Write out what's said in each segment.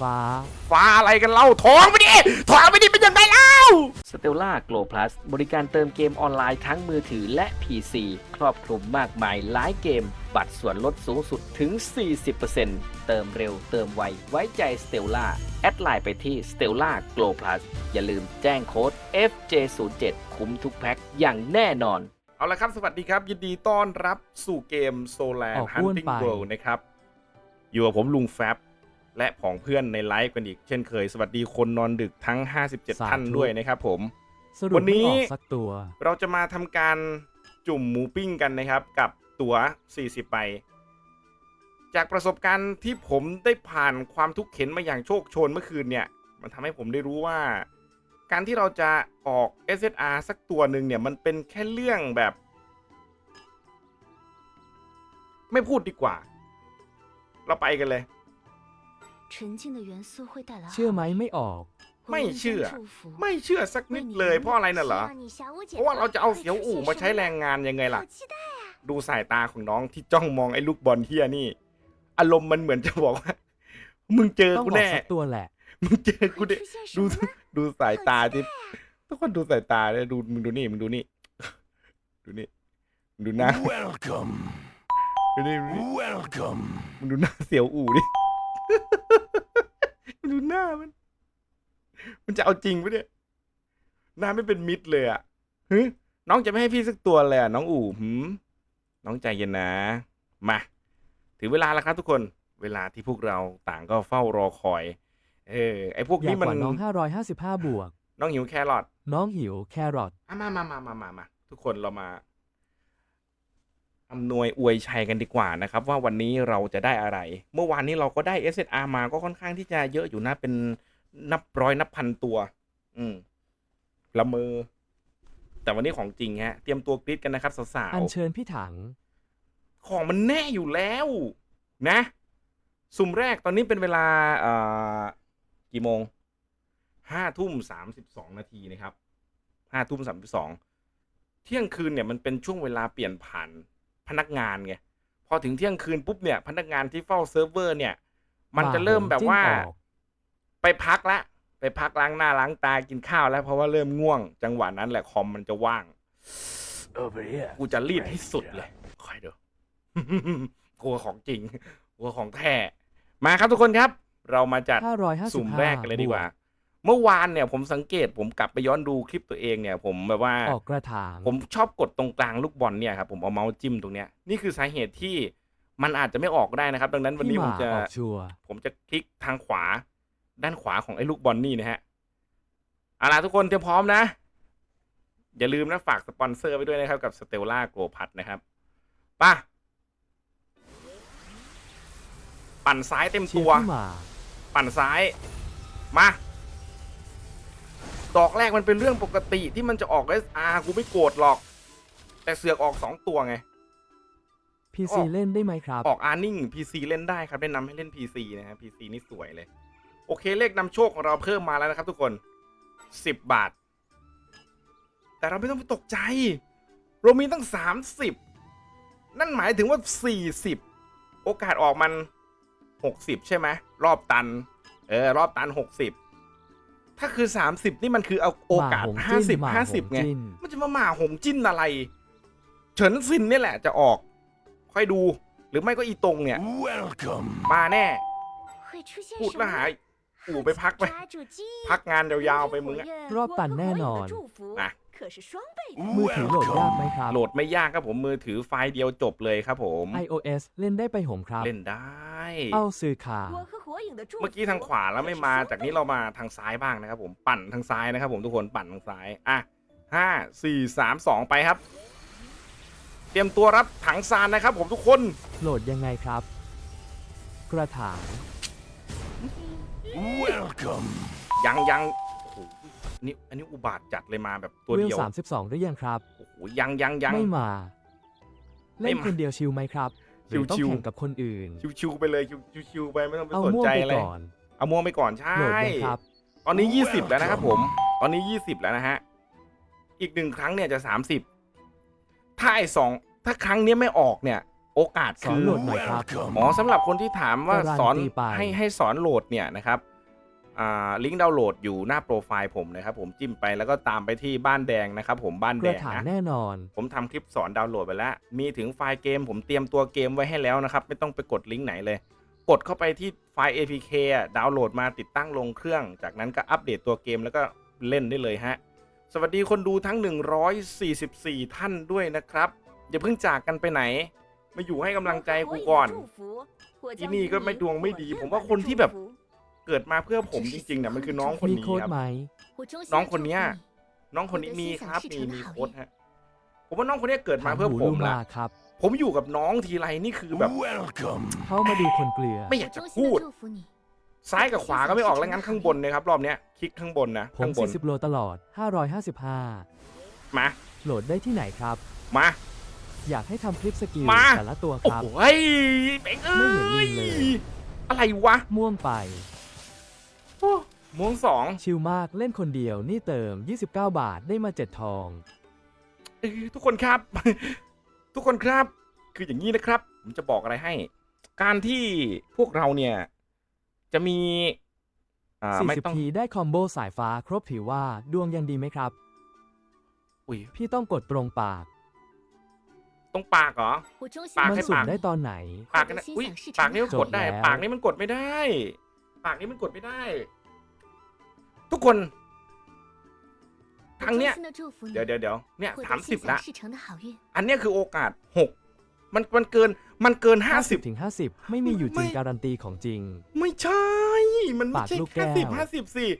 ฟ้า ฟ้าอะไรกันเล่าทองไปดิทองไปดิเป็นยังไงเล่า s t e l l a Glow Plus บริการเติมเกมออนไลน์ทั้งมือถือและ PC ครอบคลุมมากมายหลายเกม บัตรส่วนลดสูงสุดถึง 40%เติมเร็วเติมไว ไว้ใจ Stella แอดไลน์ไปที่ Stella Glow Plus อย่าลืมแจ้งโค้ด FJ07 คุ้มทุกแพ็คอย่างแน่นอน เอาละครับ สวัสดีครับ ยินดีต้อนรับสู่เกม s o l a n ออกอ้วน Hunting ไป World นะครับ อยู่กับผมลุงแฟบ และผองเพื่อนในไลฟ์กันอีกเช่นเคย สวัสดีคนนอนดึกทั้ง 57 ท่านด้วยนะครับผมวันนี้ออสักตัว เราจะมาทำการจุ่มหมูปิ้งกันนะครับ กับตั๋ว 40 ใบ จากประสบการณ์ที่ผมได้ผ่านความทุกข์เข็นมาอย่างโชคโชนเมื่อคืนเนี่ย มันทำให้ผมได้รู้ว่า การที่เราจะออก SSR สักตัวหนึ่งเนี่ย มันเป็นแค่เรื่องแบบ ไม่พูดดีกว่า เราไปกันเลย เชื่อไหมไม่ออก ไม่เชื่อ ไม่เชื่อสักนิดเลยเพราะอะไรน่ะเหรอ เพราะว่าเราจะเอาเสียวอู่มาใช้แรงงานยังไงล่ะ ดูสายตาของน้องที่จ้องมองไอ้ลูกบอลเฮียนี่ อารมณ์มันเหมือนจะบอกว่า มึงเจอกูแน่ตัวแหละ มึงเจอกูแน่ดูดูสายตาที่ทุกคนดูสายตาเลยดูมึงดูนี่มึงดูนี่ ดูนี่ดูหน้า Welcome Welcome มึงดูหน้าเสียวอู่ดิ หน้ามัน มันจะเอาจริงปะเนี่ยหน้าไม่เป็นมิตรเลยอะฮึน้องจะไม่ให้พี่สักตัวเลยอะน้องอู่หืมน้องใจเย็นนะ มา ถึงเวลาแล้วครับทุกคน เวลาที่พวกเราต่างก็เฝ้ารอคอย เออ ไอพวกอยานี้กมันกว่าน้อง 555 บวก น้องหิวแครอท น้องหิวแครอท อะมามามามามามา ทุกคนเรามา อำนวยอวยชัยกันดีกว่านะครับ ว่าวันนี้เราจะได้อะไร เมื่อวานนี้เราก็ได้ SSR มาก็ค่อนข้างที่จะเยอะอยู่นะเป็นนับร้อยนับพันตัว อืมละเมอ แต่วันนี้ของจริงฮะ เตรียมตัวกรีดกันนะครับสาวอัญเชิญพี่ถังๆของมันแน่อยู่แล้ว นะ สุ่มแรกตอนนี้เป็นเวลาเอ่อกี่โมงห้าทุ่มสามสิบสองนาทีนะครับห้าทุ่มสามสิบสองเที่ยงคืนเนี่ยมันเป็นช่วงเวลาเปลี่ยนผ่าน พนักงานไงพอถึงเที่ยงคืนปุ๊บเนี่ยพนักงานที่เฝ้าเซิร์ฟเวอร์เนี่ย มันจะเริ่มแบบว่าจิ้มออกไปพักละไปพักล้างหน้าล้างตากินข้าวแล้วเพราะว่าเริ่มง่วง จังหวะนั้นแหละคอมมันจะว่าง Over here. กูจะรีดให้สุดเลยคอยดูกลัวของจริงกลัวของแท้มาครับทุกคนครับ เรามาจัด555สุ่มแรกกันเลยดีกว่า เมื่อวานเนี่ยผมสังเกตผมกลับไปย้อนดูคลิปตัวเองเนี่ย ผมแบบว่าออกกระถางผมชอบกดตรงกลางลูกบอลเนี่ยครับผมเอาเมาส์จิ้มตรงเนี้ยนี่คือสาเหตุที่มันอาจจะไม่ออกก็ได้นะครับ ดังนั้นวันพี่นี้หผมมาจะออกชัวร์ผมจะคลิกทางขวาด้านขวาของไอ้ลูกบอลนี่นะฮะเอาล่ะทุกคนเตรียมพร้อมนะ อย่าลืมนะฝากสปอนเซอร์ไปด้วยนะครับ กับสเตลล่าโกพัทนะครับไป่ะปั่นซ้ายเต็มเชียตัร์วพี่หมาปั่นซ้าย มา ดอกแรกมันเป็นเรื่องปกติที่มันจะออก SR กูไม่โกรธหรอก แต่เสือกออกสองตัวไงพีอซีอกเล่นได้ไหมครับ ออกอาร์นิ่ง PC เล่นได้ครับแนะนำให้เล่น PC นะฮะ PC นี่สวยเลย โอเคเลขนำโชคของเราเพิ่มมาแล้วนะครับทุกคน 10 บาท แต่เราไม่ต้องไปตกใจ เรามีตั้ง 30 นั่นหมายถึงว่า 40 โอกาสออกมัน 60 ใช่ไหมรอบตัน เออ รอบตัน 60 ถ้าคือ 30 นี่มันคือเอาโอกาสห้าสิบห้าสิบไง มันจะมาหมาหงจิ้นอะไร เฉินซินนี่แหละจะออก ค่อยดู หรือไม่ก็อีตรงเนี่ย มาแน่ พูดมาหายอู่ไปพักไป พักงานยาวๆไปมึงอะรอบตันแน่นอนนะมือถือโหลดยากไหมครับ โหลดไม่ยากครับผมมือถือไฟล์เดียวจบเลยครับผม iOS เล่นได้ไปผมครับ เล่นได้ เอาซื้อขา เมื่อกี้ทางขวาแล้วไม่มา จากนี้เรามาทางซ้ายบ้างนะครับ ผมปั่นทางซ้ายนะครับ ผมทุกคนปั่นทางซ้ายอะห้าสี่สามสองไปครับ เตรียมตัวรับถังซานนะครับ ผมทุกคนโหลดยังไงครับ กระถาง Welcome. ยังยังโอ้โหอันนี้อันนี้อุบาทจัดเลยมาแบบตัวเวลเดียว32หรือยังครับโอ้โหยังยังยังไม่มาไม่เล่นมาคนเดียวชิลไหมครับ หรือต้องชิวๆ แข่งกับคนอื่น ชิวๆไปเลยชิวๆไปไม่ต้องไปเอาสนม่วงใจไปอะไรก่อนเอาม่วงไปก่อนใช่ โหลดยังครับ ตอนนี้ 20 แล้วนะครับผม ตอนนี้ 20 แล้วนะฮะ อีกหนึ่งครั้งเนี่ยจะ 30 ถ้าไอ้สองถ้าครั้งเนี้ยไม่ออกเนี่ย โอกาสสอนคือโหลดหน่อยครับ อ๋อสำหรับคนที่ถามว่าการันสอนตีไป ให้ให้สอนโหลดเนี่ยนะครับอ่า ลิงก์ดาวน์โหลดอยู่หน้าโปรไฟล์ผมนะครับผมจิ้มไปแล้วก็ตามไปที่บ้านแดงนะครับผมบ้านกแดระงถางนะแน่นอน ผมทำคลิปสอนดาวน์โหลดไปแล้ว มีถึงไฟล์เกม ผมเตรียมตัวเกมไว้ให้แล้วนะครับ ไม่ต้องไปกดลิงก์ไหนเลย กดเข้าไปที่ไฟล์ APK อะดาวน์โหลดมาติดตั้งลงเครื่อง จากนั้นก็อัปเดตตัวเกมแล้วก็เล่นได้เลยฮะสวัสดีคนดูทั้ง 144 ท่านด้วยนะครับอย่าเพิ่งจากกันไปไหน มาอยู่ให้กำลังใจกูก่อนที่นี่ก็ไม่ดวงไม่ดี ผมว่าคนที่แบบ เกิดมาเพื่อผมจริงๆเนี่ยมันคือน้องคนมีนี้โค้ดครับ ไหม น้องคนเนี้ยน้องคนนี้มีครับมีมีโค้ดฮะผมว่าน้องคนเนี้ยเกิดมาเพื่อหูผมลูละมาครับ ผมอยู่กับน้องทีไรนี่คือแบบ Welcome. เข้ามาดูคนเกลือ ไม่อยากจะพูด ซ้ายกับขวาก็ไม่ออกแล้วงั้นข้างบนนะครับ รอบเนี้ยคลิกข้างบนนะผมข้างบน40โลตลอด 555 มาโหลดได้ที่ไหนครับ มา อยากให้ทำคลิปสกิลมา แต่ละตัวคโอ้รับ โหเฮ้ยเอ็งเอ้ไม่เห็นลิยงเลย อะไรวะ ม่วงไป โอ้ม่วงสองชิลมากเล่นคนเดียวนี่เติม 29 บาทได้มา 7 ทอง เอ้ยทุกคนครับ ทุกคนครับ คืออย่างนี้นะครับ ผมจะบอกอะไรให้ การที่พวกเราเนี่ย จะมี อ่า ไม่ต้อง 40ทีได้คอมโบสายฟ้าครบถือว่าดวงยังดีไหมครับ อุ้ยพี่ต้องกดตรงปากตรงปากเหรอปากมันให้ สุ่มปากได้ตอนไหน ปากกันนะอุ้ยปากนี้มันกดได้จบแล้วปากนี้มันกดไม่ได้ ปากนี้มันกดไม่ได้ ทุกคนครั้งเนี้ยเดี๋ยวเดี๋ยวเดี๋ยวเนี่ยสามสิบละอันเนี้ยคือโอกาสหกมันมันเกินมันเกินห้าสิบ50ถึง50ไม่มีอยู่จริงไม่การันตีของจริง ไม่ใช่ มันไม่ปากใช่ลูกแก้ห้าวสิบห้าสิบสี่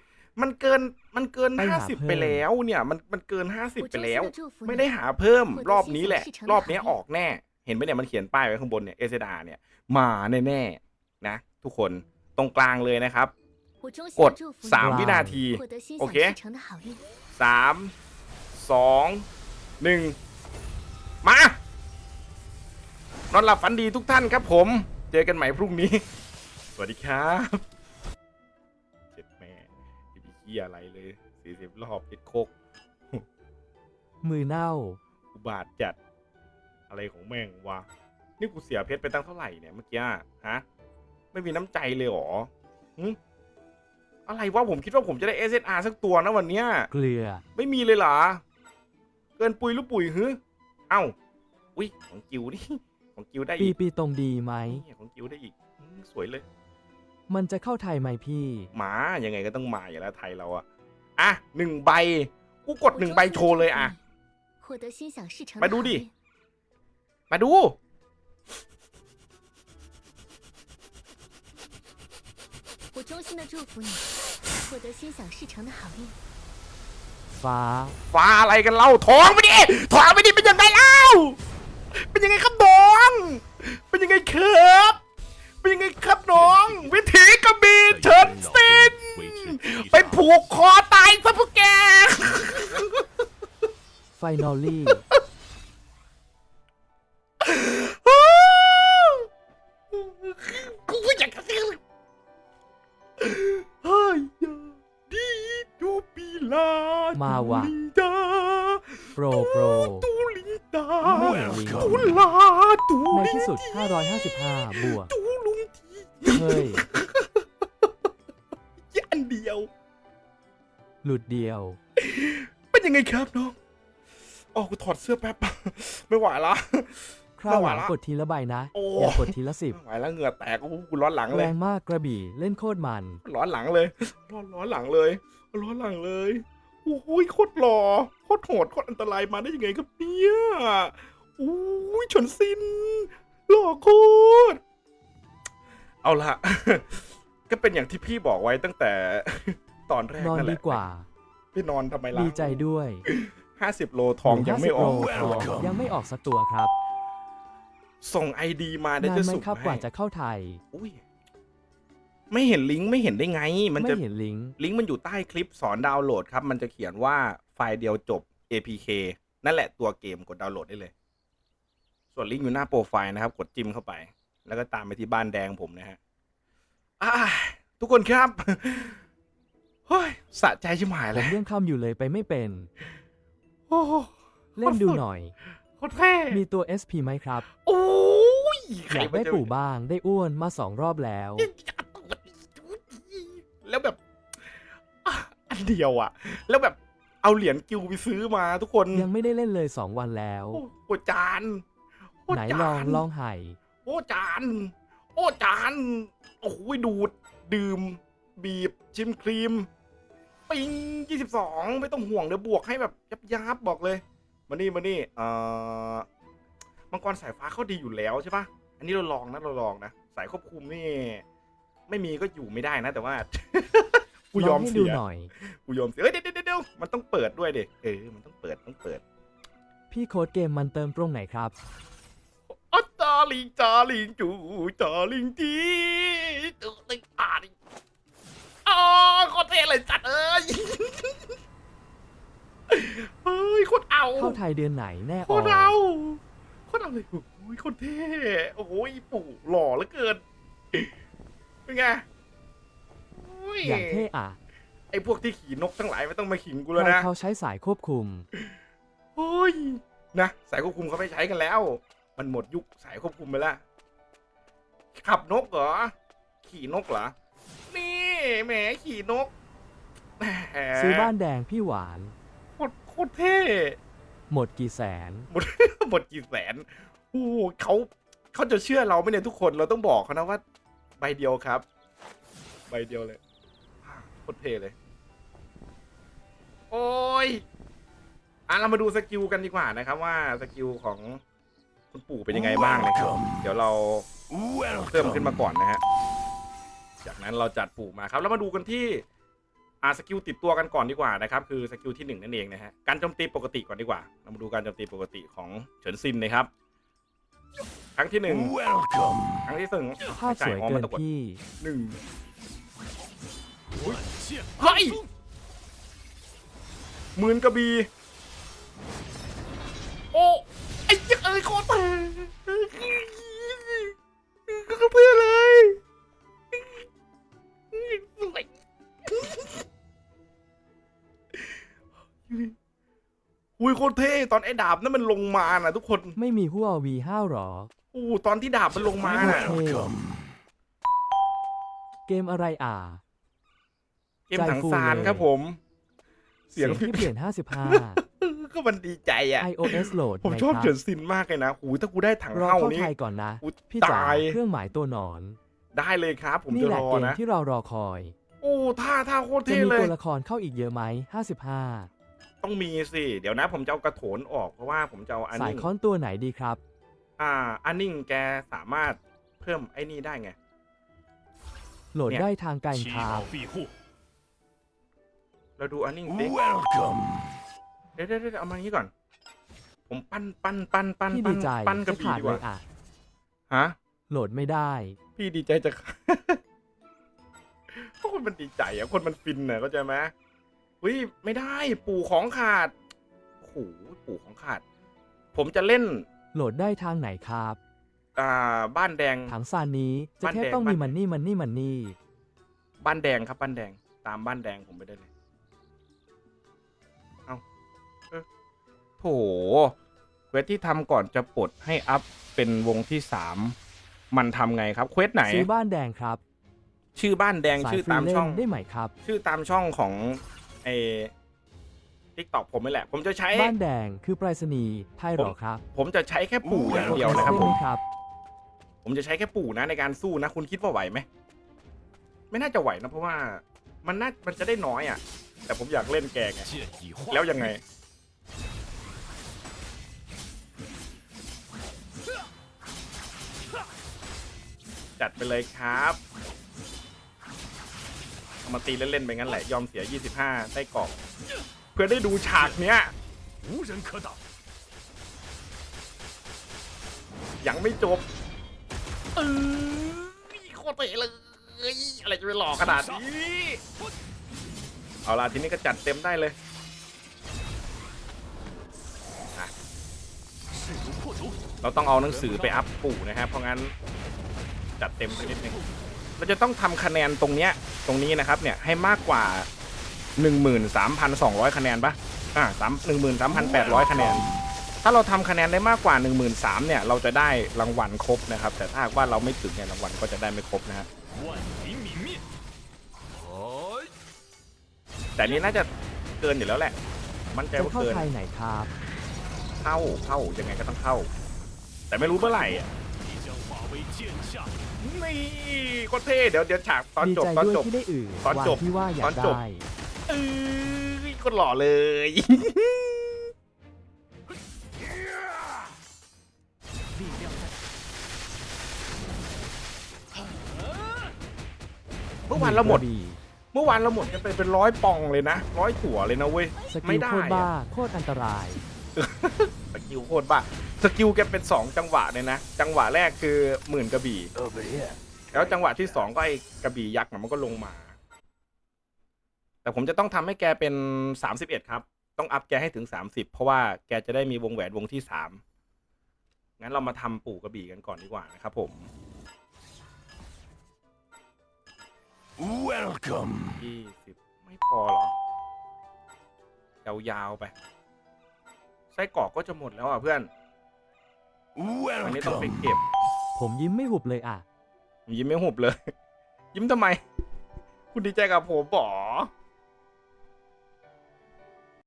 มันเกินมันเกินไปห้าหาสิบเพิ่มไปแล้วเนี่ย มันมันเกินห้าสิบไปแล้ว ไม่ไม่ได้ได้หาเพิ่มควรจะรอบนี้แหละที่ฉันรอบเนี้ยหาออกแน่ เห็นไหมเนี่ยมันเขียนป้ายไว้ข้างบนเนี่ยเอเซดาเนี่ยมาแน่ๆนะ ทุกคน ตรงกลางเลยนะครับกกดดสามกลางวินาที โอโอเคเคสามสองหนึ่งมานอนหลับฝันดีทุกท่านครับผม เจอกันใหม่พรุ่งนี้ สวัสดีครับเจ็ดแม่ไม่มีขี้ยอะไรเลยสี่สิบรอบติดโคกมือเน่า อุบาทจัด อะไรของแม่งวะ นี่กูเสียเพชรไปตั้งเท่าไหร่เนี่ยเมื่อกี้อะฮะ ไม่มีน้ำใจเลยเหรอหึอะไรวะผมคิดว่าผมจะได้ SSR สักตัวนะวันเนี้ย เกลือ ไม่มีเลยเหรอ เกินปุยหรือปุ๋ยฮึเอ้า อุ้ยของกิวนี่ ของกิวได้ปีอีกปีตรงดีไหมนี่ของกิวได้อีกอืมสวยเลย มันจะเข้าไทยไหมพี่ หมายังไงก็ต้องมาอยู่แล้วไทยเราอะอะหนึ่งใบ กูกดหนึ่งใบโชว์เลยอะมามาดูดูดิดิมาดู 我衷心的祝福你，获得心想事成的好运。 ฟ้า ฟ้าอะไรกันเล่าทองไปดิทองไปดิเป็นยังไงเล่า เป็นยังไงครับน้อง เป็นยังไงครับ เป็นยังไงครับน้อง วิถีกระบี่เฉินซิน ไปผูกคอตายซะพวกแก ไฟนอลลี่ 555 บวกตูลุงทีเฮ้ยยันเดียว หลุดเดียว เป็นยังไงครับน้องอ๋อกูถอดเสื้อแป๊บ ไม่ไหวละ คราวหลังไม่ไหวละกดทีละใบนะ โอ้ อย่ากดทีละสิบไม่ไหวแล้วเหงื่อแตกโอ้โหกูร้อนหลังเลแรย งมากกระบี่เล่นโคตรมัน ร้อนหลังเลย ร้อนร้อนหลังเลย ร้อนหลังเลย โอ้ยโคตรหล่อโคตรโหดโคตรอันตรายมาได้ยังไงครับเนี่ยโอ้ยชนซิน หล่อโคตรเอาละ ก็เป็นอย่างที่พี่บอกไว้ตั้งแต่ตอนแรกนอนนั่นแหดีละกว่า พี่นอนทำไมล่ะดีใจด้วยห้าสิบโลทองยังไม่ออก50โลทองยังไม่ออกสักตัวครับส่งไอดีมาเดี๋ยวนานจะไหมสุ่มครับกว่าให้จะเข้าไทย อุ้ยไม่เห็นลิงก์ไม่เห็นได้ไง มันไม่จะเห็นลิงก์ลิงก์มันอยู่ใต้คลิปสอนดาวน์โหลดครับ มันจะเขียนว่าไฟล์เดียวจบ APK นั่นแหละตัวเกมกดดาวน์โหลดได้เลย ส่วนลิงก์อยู่หน้าโปรไฟล์นะครับ กดจิ้มเข้าไป แล้วก็ตามไปที่บ้านแดงผมนะฮะอ่าทุกคนครับเฮ้ยสะใจชิบหายผเลมยยังคำอยู่เลยไปไม่เป็น โอ้โหเล่นดูหน่อย โคตรเท่มีตัว SP ไหมครับ โอ้ยใครอยากมันได้จะ ปู่บ้างได้อ้วนมาสองรอบแล้ว แล้วแบบอะอันเดียวอะแล้วแบบเอาเหรียญกิวไปซื้อมาทุกคนยังไม่ได้เล่นเลยสองวันแล้ว โอ้โหจานโอ้ ไหนจาลองลองไห่โอ้จาน โอ้จานโอ้โหดูด ดื่ม บีบ ชิมครีม ปิงยี่สิบสองไม่ต้องห่วงเดี๋ยวบวกให้แบบยับยับๆบอกเลยมานี่มานี่เอ่อมังกรสายฟ้าเขาดีอยู่แล้วใช่ปะอันนี้เราลองนะเราลองนะสายควบคุมนี่ ไม่มีก็อยู่ไม่ได้นะ แต่ว่ากูยอมลงให้เสีดูยหน่อยกูยอมเสียเอ้ยเดี๋ยวเดี๋ยวเดี๋ยวมันต้องเปิดด้วยดิเออมันต้องเปิดต้องเปิด พี่โค้ดเกมมันเติมตรงไหนครับอ๋อจาลิงจาลิงจูจาลิงจีจูลิงจาลิงอ๋อโคตรเท่เลยจัดเอ้ยเฮ้ยโคตรเอาเข้าไทยเดือนไหนแน่โคออตรเอาโคตรเอาเลยโอ้ยโคตรเท่โอ้ยปู่หล่อเหลือเกินเป็นไงโอ้ยอย่างเท่อะไอ้พวกที่ขี่นกทั้งหลายไม่ต้องมาขิงกูใคแล้วรนะเขาใช้สายควบคุมโอ้ยนะสายควบคุมเขาไม่ใช้กันแล้ว มันหมดยุคสายควบคุมไปแล้ว ขับนกเหรอ ขี่นกเหรอ นี่แหมขี่นกแหมซื้อบ้านแดงพี่หวาน โคตรโคตรเท่หมดกี่แสน หมด หมดกี่แสนโอ้โหเขาเขาจะเชื่อเราไหมเนี่ยทุกคนเราต้องบอกเขานะว่า ใบเดียวครับ ใบเดียวเลยโคตรเท่เลย โอ้ยอะเรามาดูสกิลกันดีกว่านะครับว่าสกิลของ คุณปู่เป็นยังไงบ้างนะครับ เดี๋ยวเราเพิ่มขึ้นมา Welcome. ก่อนนะฮะ จากนั้นเราจัดปู่มาครับ แล้วมาดูกันที่อ่าสกิลติดตัวกันก่อนดีกว่านะครับ คือสกิลที่หนึ่งนั่นเองนะฮะ การโจมตีปกติก่อนดีกว่า เรามาดูการโจมตีปกติของเฉินซินนะครับ ครั้งที่หนึ่ง Welcome. ครั้งที่สองภาพสวยเกินพี่หนึ่งเฮ้ยหมื่นกระบี่โอ้ไอ้เหี้ยเอ้ยโคตรเท่ก็เพื่อเลยสวยอุ้ยโคตรเท่ตอนไอ้ดาบนั่นมันลงมาน่ะทุกคนไม่มีหัววีห้าหรอโอ้ตอนที่ดาบมันลงมาน่ะ Welcome. เกมอะไรอะ เกมถังซานใจฟูเลยครับผม เสีเสียยงงที่เปลี่ยน ก็มันดีใจอะ55 iOS โหลดผมไหมชอบครับเฉินซินมากเลยนะหูยถ้ากูได้ถังรอเข้าเข้านี้ ไทยก่อนนะ อุ๊ยพี่จ๋าตาย เครื่องหมายตัวหนอน ได้เลยครับ ผมนี่จะแหละรอเกมนะ ที่เรารอคอย โอ้ท่าท่าโคตรจะเท่มีเลย ตัวละครเข้าอีกเยอะไหม 55 ต้องมีสิ เดี๋ยวนะ ผมจะเอากระโถนออกเพราะว่าผมจะเอาอันสายนิ่งค้อนตัวไหนดีครับ อ่า อันนิ่งแกสามารถเพิ่มไอ้นี่ได้ไง โหลดเนี่ย ได้ทางการคาเราดูอันนิ่งสิ Welcome. เดี๋ยวเดี๋ยวเดี๋ยวเอามาอย่างนี้ก่อน ผมปั้นปั้นปั้นปั้นพี่ปั้ดีนใจปั้นกระจะบี่ขาดดีกเลว่ายอะ ฮะ โหลดไม่ได้ พี่ดีใจจะ เพราะคนมันดีใจอะคนมันฟินอะเข้าใจไหมเฮ้ยไม่ได้ปู่ของขาดโอ้โหปู่ของขาด ผมจะเล่น โหลดได้ทางไหนครับ อ่า บ้านแดง ถังซานนี้จะบ้านแค่แดงต้องมีบ้านมันนี่มันนี่มันนี่ บ้านแดงครับบ้านแดง ตามบ้านแดงผมไปได้เลย เควสที่ทำก่อนจะปลดให้อัพเป็นวงที่สามมันทำไงครับเควสไหน ซื้อบ้านแดงครับชื่อบ้านแดงสายชื่อฟรีตามเล่ช่อนงได้ไหมครับ ชื่อตามช่องของไอทิกตอกผมนี่แหละ ผมจะใช้ บ้านแดงคือไปรษณีย์ไทยหรอครับผมจะใช้แค่ปู่อย่างเดียวนะครับได้ผไหมมครับ ผมจะใช้แค่ปู่นะในการสู้นะ คุณคิดว่าไหวไหม ไม่น่าจะไหวนะ เพราะว่ามันน่ามันจะได้น้อยอะ แต่ผมอยากเล่นแกไง แล้วยังไง จัดไปเลยครับเอามาตีเล่นๆไปงั้นแหละ ยอมเสีย 25 ได้กรอก เพื่อได้ดูฉากเนี้ยยังไม่จบเออโคตรเตะเลย อะไรจะไปหลอกขนาดนี้ เอาล่ะ ทีนี้ก็จัดเต็มได้เลยเราต้องเอาหนังสือไปอัพปู่นะครับเพราะงั้น จัดเต็มไปนิดนึงเราจะต้องทำคะแนนตรงเนี้ยตรงนี้นะครับเนี่ยให้มากกว่า 13,200 คะแนนปะอ่าสามหนึ่งหมื่นสามพันแปดร้อยคะแนน ถ้าเราทำคะแนนได้มากกว่า 1 3 0 0 0เนี่ยเราจะได้รางวัลครบนะครับ แต่ถ้าว่าเราไม่ถึงเนี่ยรางวัลก็จะได้ไม่ครบนะฮะแต่นี้น่าจะเกินอยู่แล้วแหละ มั่นใจว่าเกินเข้าไหนครับเข้าเข้ายังไงก็ต้องเข้า แต่ไม่รู้เมื่อไหร่อะ นี่โคตรเท่เดี๋ยวเดี๋ยวฉากตอนจบตอนจบ ที่ได้อื่นตอนจบที่ว่าอยากได้ เออคนหล่อเลย เมื่อวานเราหมด เมื่อวานเราหมดกันไปเป็นร้อยปองเลยนะร้อยถั่วเลยนะเว้ยไม่ได้โคตรอะ บ้าโคตรอันตรายตกิวโคตรบ้า สกิลแกเป็น 2 จังหวะเลยนะ จังหวะแรกคือหมื่นกระบี่ over here。แล้วจังหวะที่สองก็ไอ้กระบี่ยักษ์น่ะมันก็ลงมา แต่ผมจะต้องทำให้แกเป็น31ครับ ต้องอัพแกให้ถึง30เพราะว่าแกจะได้มีวงแหวนวงที่3งั้นเรามาทำปู่กระบี่กันก่อนดีกว่านะครับผม Welcome。20ไม่พอเหรอ ยาวๆไป ไส้กรอกก็จะหมดแล้วอะเพื่อน อันนี้ต้องไป Welcome。เก็บ ผมยิ้มไม่หุบเลยอะ ยิ้มไม่หุบเลย ยิ้มทำไม คุณดีใจกับผมบอ